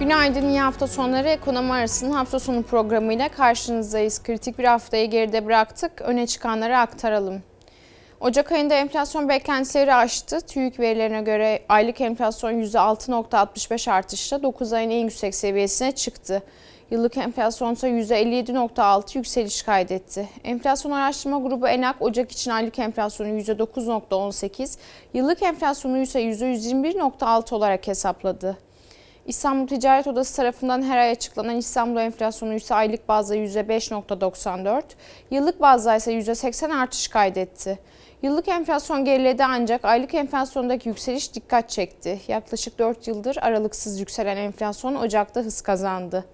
Günaydın, iyi hafta sonları ekonomi arasının hafta sonu programıyla karşınızdayız. Kritik bir haftayı geride bıraktık, öne çıkanları aktaralım. Ocak ayında enflasyon beklentileri aştı. TÜİK verilerine göre aylık enflasyon %6.65 artışla 9 ayın en yüksek seviyesine çıktı. Yıllık enflasyon ise %57.6 yükseliş kaydetti. Enflasyon araştırma grubu ENAK Ocak için aylık enflasyonu %9.18, yıllık enflasyonu ise %121.6 olarak hesapladı. İstanbul Ticaret Odası tarafından her ay açıklanan İstanbul enflasyonu ise aylık bazda %5.94, yıllık bazda ise %80 artış kaydetti. Yıllık enflasyon geriledi ancak aylık enflasyondaki yükseliş dikkat çekti. Yaklaşık 4 yıldır aralıksız yükselen enflasyon Ocak'ta hız kazandı.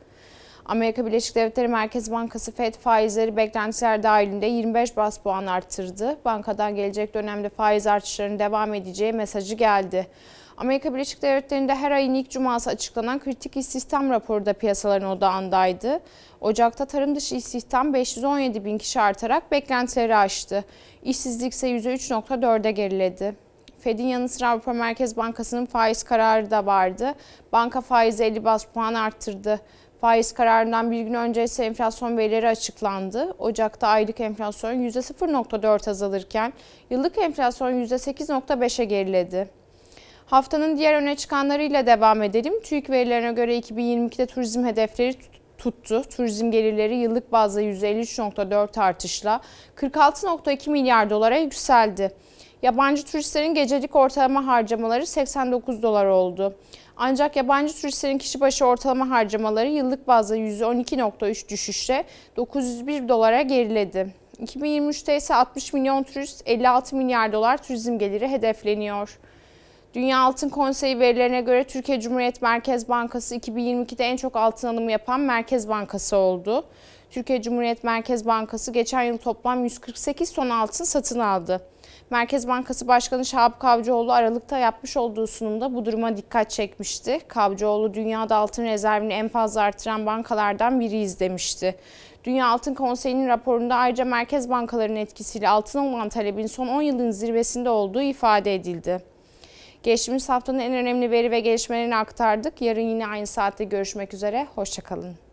Amerika Birleşik Devletleri Merkez Bankası FED faizleri beklentiler dahilinde 25 bas puan arttırdı. Bankadan gelecek dönemde faiz artışlarının devam edeceği mesajı geldi. Amerika Birleşik Devletleri'nde her ayın ilk cuması açıklanan kritik istihdam raporu da piyasaların odağındaydı. Ocakta tarım dışı istihdam 517 bin kişi artarak beklentileri aştı. İşsizlik ise %3.4'e geriledi. Fed'in yanı sıra Avrupa Merkez Bankası'nın faiz kararı da vardı. Banka faizi 50 bas puan arttırdı. Faiz kararından bir gün önce ise enflasyon verileri açıklandı. Ocak'ta aylık enflasyon %0.4 azalırken yıllık enflasyon %8.5'e geriledi. Haftanın diğer öne çıkanlarıyla devam edelim. TÜİK verilerine göre 2022'de turizm hedefleri tuttu. Turizm gelirleri yıllık bazda %53.4 artışla 46.2 milyar dolara yükseldi. Yabancı turistlerin gecelik ortalama harcamaları 89 dolar oldu. Ancak yabancı turistlerin kişi başı ortalama harcamaları yıllık bazda %12.3 düşüşle 901 dolara geriledi. 2023'te ise 60 milyon turist 56 milyar dolar turizm geliri hedefleniyor. Dünya Altın Konseyi verilerine göre Türkiye Cumhuriyet Merkez Bankası 2022'de en çok altın alımı yapan merkez bankası oldu. Türkiye Cumhuriyet Merkez Bankası geçen yıl toplam 148 ton altın satın aldı. Merkez Bankası Başkanı Şahap Kavcıoğlu Aralık'ta yapmış olduğu sunumda bu duruma dikkat çekmişti. Kavcıoğlu dünyada altın rezervini en fazla artıran bankalardan biriyiz demişti. Dünya Altın Konseyi'nin raporunda ayrıca merkez bankalarının etkisiyle altın olan talebin son 10 yılın zirvesinde olduğu ifade edildi. Geçtiğimiz haftanın en önemli veri ve gelişmelerini aktardık. Yarın yine aynı saatte görüşmek üzere. Hoşçakalın.